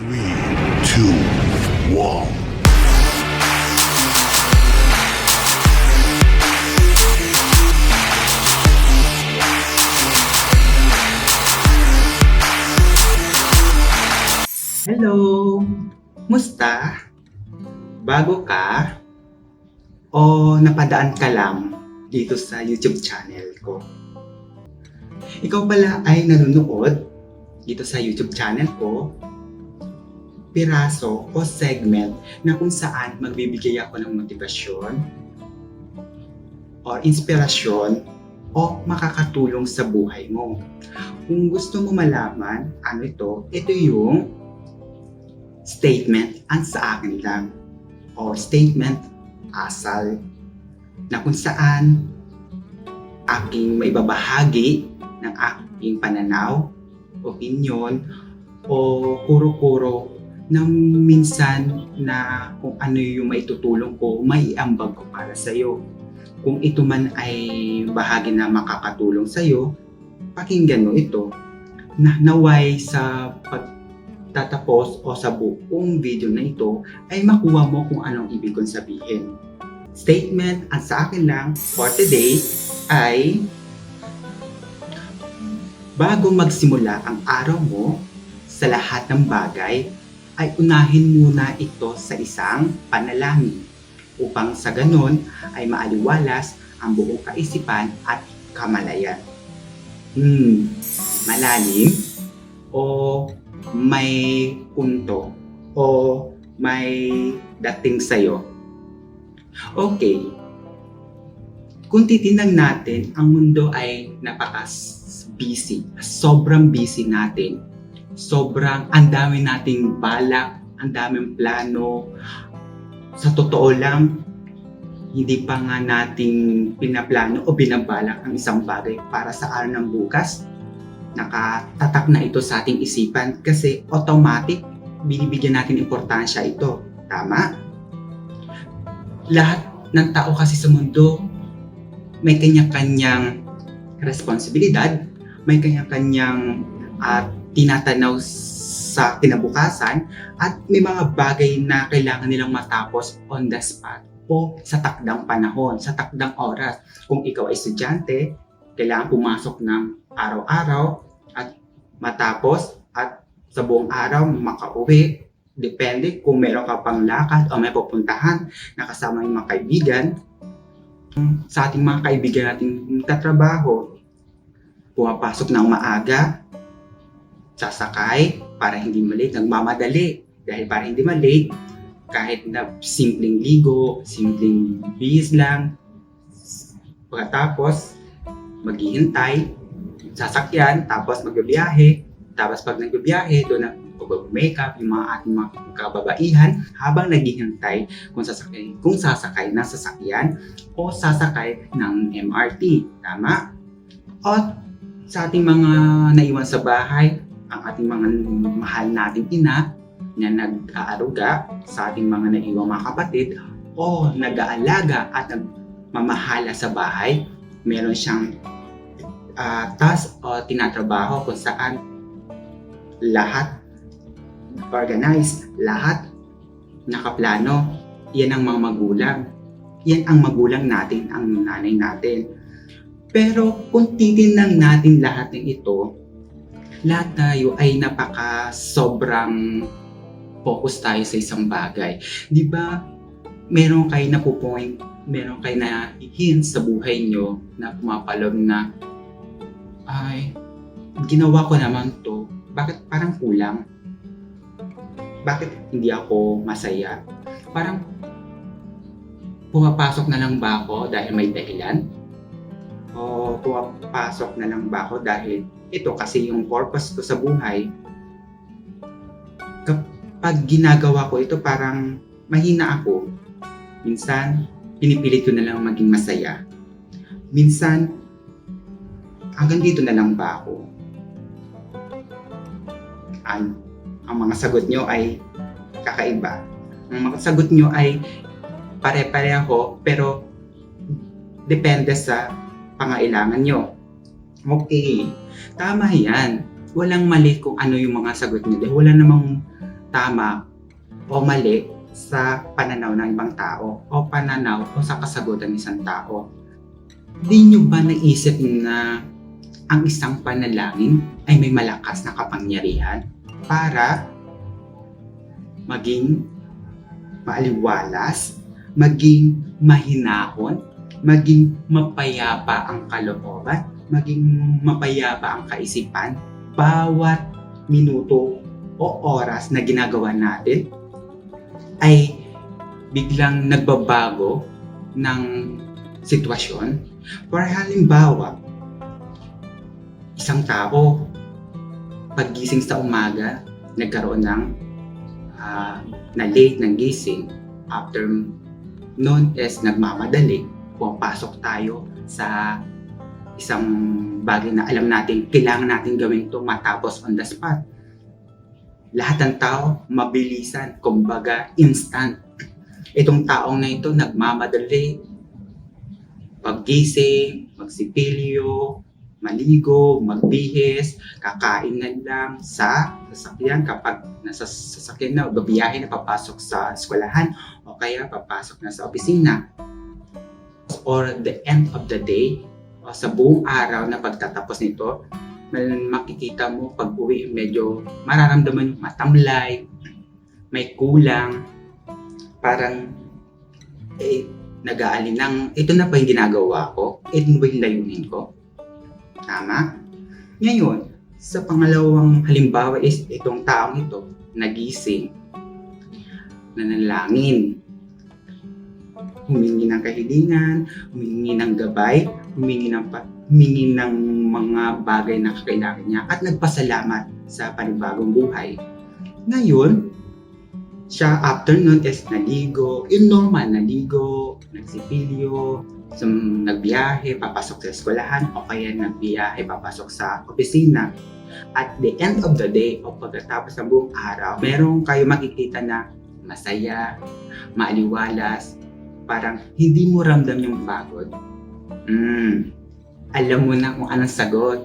Three, two, one. Hello! Musta? Bago ka? O napadaan ka lang dito sa YouTube channel ko? Ikaw pala ay nanonood dito sa YouTube channel ko piraso o segment na kung saan magbibigay ako ng motivasyon or inspirasyon o makakatulong sa buhay mo. Kung gusto mo malaman ano ito, ito yung statement ang sa akin lang or statement asal na kung saan aking maibabahagi ng aking pananaw, opinion, o kuro-kuro na minsan na kung ano yung maitutulong ko, maiambag ko para sa'yo. Kung ito man ay bahagi na makakatulong sa'yo, pakinggan mo ito na naway sa pagtatapos o sa buong video na ito ay makuha mo kung anong ibig kong sabihin. Statement at sa akin lang for today ay bago magsimula ang araw mo sa lahat ng bagay ay unahin muna ito sa isang panalangin upang sa ganon ay maaliwalas ang buong kaisipan at kamalayan. Hmm, malalim o may punto o may dating sa'yo. Okay. Kung titinang natin, ang mundo ay napaka-busy. Sobrang busy natin. Sobrang, ang dami nating balak, ang daming plano. Sa totoo lang, hindi pa nga nating pinaplano o binabalak ang isang bagay para sa araw ng bukas. Nakatatak na ito sa ating isipan kasi automatic binibigyan natin importansya ito. Tama? Lahat ng tao kasi sa mundo may kanya-kanyang responsibilidad, may kanya-kanyang at tinatanaw sa kinabukasan at may mga bagay na kailangan nilang matapos on the spot o sa takdang panahon, sa takdang oras. Kung ikaw ay estudyante, kailangan pumasok ng araw-araw at matapos at sa buong araw makauwi. Depende kung meron ka pang lakad o may pupuntahan na kasama yung mga kaibigan. Sa ating mga kaibigan natin tatrabaho, pumapasok ng maaga, sasakay para hindi malate, nagmamadali dahil para hindi malate, kahit na simpleng ligo, simpleng bihis lang, pagkatapos maghihintay, sasakyan, tapos magbibiyahe, tapos pag nagbibiyahe, doon na makeup yung mga ating mga kababaihan habang naghihintay kung sasakay, kung sasakay ng sasakyan o sasakay ng MRT. Tama? At sa ating mga naiwan sa bahay, ang ating mga mahal nating ina na nag-aaruga sa ating mga naiwang mga kapatid o nag-aalaga at nagmamahala sa bahay, meron siyang uh, task o tinatrabaho kung saan lahat organized, lahat nakaplano. Yan ang mga magulang. Yan ang magulang natin, ang nanay natin. Pero kung titinang natin lahat ng ito, lahat tayo ay napaka sobrang focus tayo sa isang bagay. Di ba, meron kayo na point, meron kayo na hints sa buhay nyo na pumapalog na, ay, ginawa ko naman to, bakit parang kulang? Bakit hindi ako masaya? Parang, pumapasok na lang ba ako dahil may dahilan? O pumapasok na lang ba ako dahil ito kasi yung purpose ko sa buhay, kapag ginagawa ko ito parang mahina ako. Minsan, pinipilit ko na lang maging masaya. Minsan, hanggang dito na lang ba ako? Ang, ang mga sagot nyo ay kakaiba. Ang mga sagot nyo ay pare-pareho pero depende sa pangailangan nyo. Okay, tama yan. Walang mali kung ano yung mga sagot nyo. Dahil wala namang tama o mali sa pananaw ng ibang tao o pananaw o sa kasagutan ng isang tao. Di nyo ba naisip na ang isang panalangin ay may malakas na kapangyarihan para maging maaliwalas, maging mahinahon, maging mapayapa ang kalooban, maging mapayapa ang kaisipan bawat minuto o oras na ginagawa natin ay biglang nagbabago ng sitwasyon. For halimbawa, isang tao paggising sa umaga, nagkaroon ng ah, na late ng gising after noon is nagmamadali, pumapasok tayo sa isang bagay na alam natin kailangan natin gawin to matapos on the spot. Lahat ng tao mabilisan, kumbaga instant. Itong taong na ito nagmamadali, paggising, magsipilyo, maligo, magbihis, kakain na lang sa sasakyan kapag nasa sasakyan na, babiyahe na papasok sa eskwelahan o kaya papasok na sa opisina. Or the end of the day, sa buong araw na pagtatapos nito, makikita mo pag uwi medyo mararamdaman yung matamlay, may kulang, parang eh, nag-aalinang, ito na ba yung ginagawa ko? Ito ba yung layunin ko? Tama? Ngayon, sa pangalawang halimbawa is itong taong ito, nagising, nanalangin, humingi ng kahilingan, humingi ng gabay, humingi ng, humingi ng mga bagay na kakailangan niya at nagpasalamat sa panibagong buhay. Ngayon, siya after nun is naligo, yung normal, naligo, nagsipilyo, sum, nagbiyahe, papasok sa eskwelahan, o kaya nagbiyahe, papasok sa opisina. At the end of the day, o pagkatapos ng buong araw, meron kayo makikita na masaya, maaliwalas, parang hindi mo ramdam yung pagod. Mm, alam mo na kung anong sagot.